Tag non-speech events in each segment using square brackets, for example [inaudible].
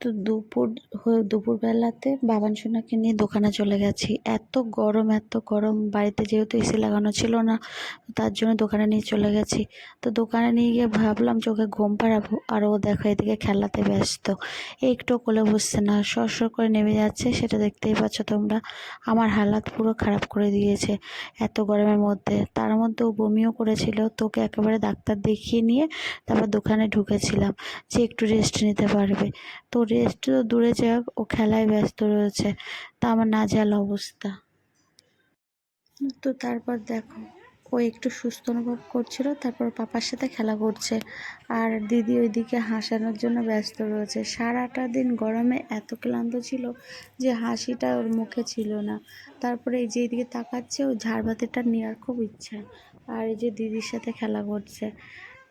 তো দুপুর দুপুরবেলাতে বাবান সোনাকে নিয়ে দোকানে চলে গেছি। এত গরম এত গরম। বাড়িতে যেহেতু এসি লাগানো ছিল না, তার জন্য দোকানে নিয়ে চলে গেছি। তো দোকানে নিয়ে গিয়ে ভাবলাম ওকে ঘুম পাড়াবো, আর ও দেখো এদিকে খেলাতে ব্যস্ত। একটু কোলে বসছে না সর সর করে নেমে যাচ্ছে, সেটা দেখতেই পাচ্ছ তোমরা। আমার হালাত পুরো খারাপ করে দিয়েছে এত গরমের মধ্যে। তার মধ্যে ও বমিও করেছিল, তোকে একেবারে ডাক্তার দেখিয়ে নিয়ে তারপর দোকানে ঢুকেছিলাম যে একটু রেস্ট নিতে পারবে। তো রেস্ট তো দূরে যাক, ও খেলায় ব্যস্ত রয়েছে, তা আমার নাজেহাল অবস্থা। তো তারপর দেখো, ও একটু সুস্থ অনুভব করছিল, তারপর পাপার সাথে খেলা করছে, আর দিদি ওইদিকে হাসানোর জন্য ব্যস্ত রয়েছে। সারাটা দিন গরমে এত ক্লান্ত ছিল যে হাসিটা ওর মুখে ছিল না। তারপরে এই যে এদিকে তাকাচ্ছে ও ঝাড়বাতিটা নেওয়ার খুব ইচ্ছা, আর এই যে দিদির সাথে খেলা করছে।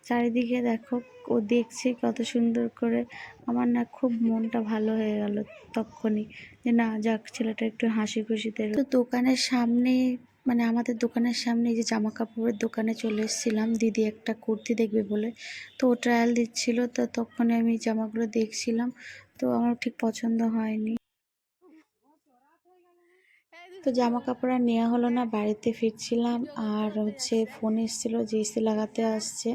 চারিদিকে দেখো, ও দেখছে কত সুন্দর করে। আমার না খুব মনটা ভালো হয়ে গেল তখনই যে, না, যাক, ছেলেটা একটু হাসি খুশিতে তো দোকানের সামনে মানে আমাদের দোকানের সামনে যে জামা কাপড়ের দোকানে চলে এসেছিলাম। দিদি একটা কুর্তি দেখবে বলে। তো ও ট্রায়াল দিচ্ছিল, তো তখন আমি জামাগুলো দেখছিলাম। তো আমার ঠিক পছন্দ হয়নি। তো জামা কাপড় আর নেওয়া হলো না, বাড়িতে ফিরছিলাম আর হচ্ছে ফোন এসেছিল যে এসি লাগাতে আসছে,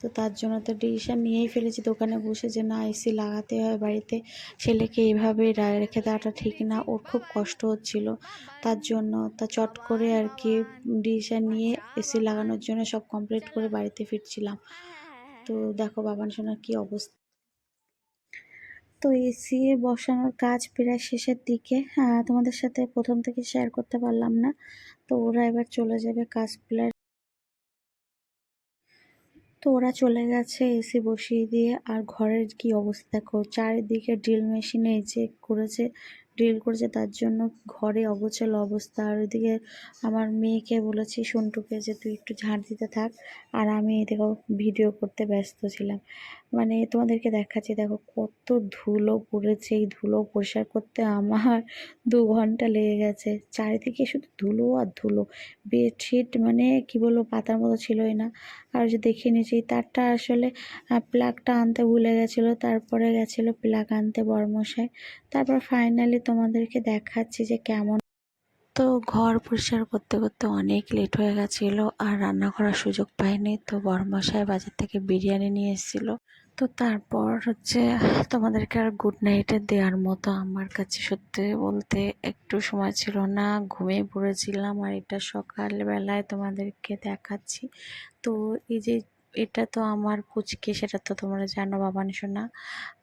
তো তার জন্য তো ডিসিশন নিয়েই ফেলেছি দোকানে বসে যে না এসি লাগাতে হয় বাড়িতে। ছেলেকে এইভাবে রেখে দেওয়াটা ঠিক না, ওর খুব কষ্ট হচ্ছিল। তার জন্য তা চট করে আর কি ডিসিশন নিয়ে এসি লাগানোর জন্য সব কমপ্লিট করে বাড়িতে ফিরছিলাম। তো দেখো বাবান সোনার কী অবস্থা। তো এসি বসানোর কাজ প্রায় শেষের দিকে। তোমাদের সাথে প্রথম থেকে শেয়ার করতে পারলাম না। তো ওরা এবার চলে যাবে কাজগুলার তো ওরা চলে গেছে এসি বসিয়ে দিয়ে। আর ঘরের কি অবস্থা দেখো, চারিদিকে ড্রিল মেশিনে যে করেছে ড্রিল করেছে, তার জন্য ঘরে অগোছাল অবস্থা। আর ওইদিকে আমার মেয়েকে বলেছি, সন্টুকে যে তুই একটু ঝাড় দিতে থাক। আর আমি দেখো ভিডিও করতে ব্যস্ত ছিলাম। মানে তোমাদেরকে দেখাচ্ছি, দেখো কত ধুলো পড়েছে, এই ধুলো পরিষ্কার করতে আমার [laughs] দু ঘণ্টা লেগে গেছে। চারিদিকে শুধু ধুলো আর ধুলো। বেডশিট মানে কি বলব, পাতার মতো ছিলই না। আর যে দেখে নিয়েছি তারটা আসলে প্লাগটা আনতে ভুলে গেছিল, তারপরে গেছিল প্লাগ আনতে বরমশাই। তারপর ফাইনালি তোমাদেরকে দেখাচ্ছি যে কেমন তো ঘর পরিষ্কার করতে করতে অনেক লেট হয়ে গেছিল আর রান্না করার সুযোগ পাইনি। তো বরমশাই বাজার থেকে বিরিয়ানি নিয়ে এসেছিল। তো তারপর হচ্ছে তোমাদেরকে আর গুড নাইটে দেওয়ার মতো আমার কাছে সত্যি বলতে একটু সময় ছিল না। ঘুমিয়ে পড়েছিলাম আর এটা সকালবেলায় তোমাদেরকে দেখাচ্ছি। তো এই যে এটা তো আমার পুচকে সেটা তো তোমরা জানো বাবান শোনা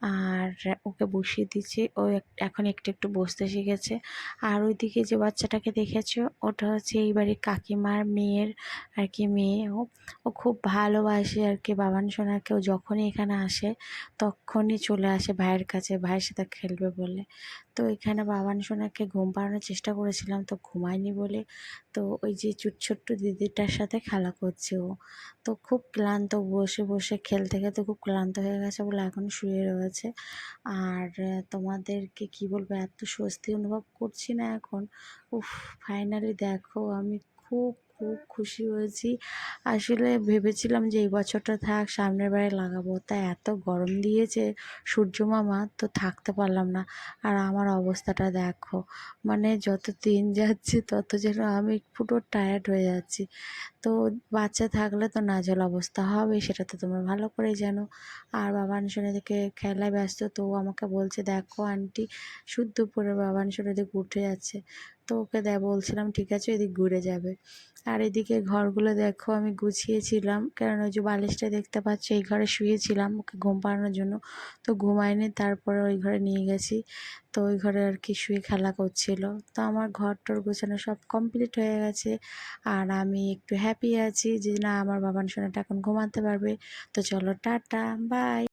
আর ওকে বসিয়ে দিয়েছি ও এখন একটু একটু বসতে শিখেছে। আর ওইদিকে যে বাচ্চাটাকে দেখেছ, ওটা হচ্ছে এই বাড়ির কাকিমার মেয়ের আর কি মেয়ে ও। ও খুব ভালোবাসে আর কি বাবান সোনাকে ও যখনই এখানে আসে, তখনই চলে আসে ভাইয়ের কাছে। ভাইয়ের সাথে খেলবে বলে। তো এখানে বাবান সোনাকে ঘুম পাড়ানোর চেষ্টা করেছিলাম, তো ঘুমায়নি বলে। তো ওই যে ছোট্ট দিদিটার সাথে খেলা করছে ও। তো খুব ক্লান্ত বসে বসে খেলতে খেলতে খুব ক্লান্ত হয়ে গেছে বলে এখন শুয়ে রয়েছে। আর তোমাদেরকে কি বলব, এত স্বস্তি অনুভব করছি না এখন। উফ ফাইনালি দেখো আমি খুব খুব খুশি হয়েছি। আসলে ভেবেছিলাম যে এই বছরটা থাক সামনের বারে লাগাবো। তা এত গরম দিয়েছে সূর্য মামা, তো থাকতে পারলাম না। আর আমার অবস্থাটা দেখো মানে যত দিন যাচ্ছে তত যেন আমি পুরো টায়ার্ড হয়ে যাচ্ছি। তো বাচ্চা থাকলে তো নাজেহাল অবস্থা হবে, সেটা তো তোমরা ভালো করেই জানো। আর বাবান সোনা দিকে খেলায় ব্যস্ত, তো আমাকে বলছে, দেখো আন্টি, শুদ্ধ পরে বাবান সোনা দিকে উঠে যাচ্ছে। তো ওকে দেখ বলছিলাম, ঠিক আছে, এদিক ঘুরে যাবে। আর এদিকে ঘরগুলো দেখো, আমি গুছিয়েছিলাম। কারণ ওই যে বালিশটা দেখতে পাচ্ছ, এই ঘরে শুয়েছিলাম ওকে ঘুম পাড়ানোর জন্য। তো ঘুমায়নি, তারপরে ওই ঘরে নিয়ে গেছি। তো ওই ঘরে আর কি শুয়ে খেলা করছিল। তো আমার ঘর টর গোছানো সব কমপ্লিট হয়ে গেছে। আর আমি একটু হ্যাপি আছি যে না, আমার বাবান সোনাটা এখন ঘুমাতে পারবে। তো চলো, টাটা বাই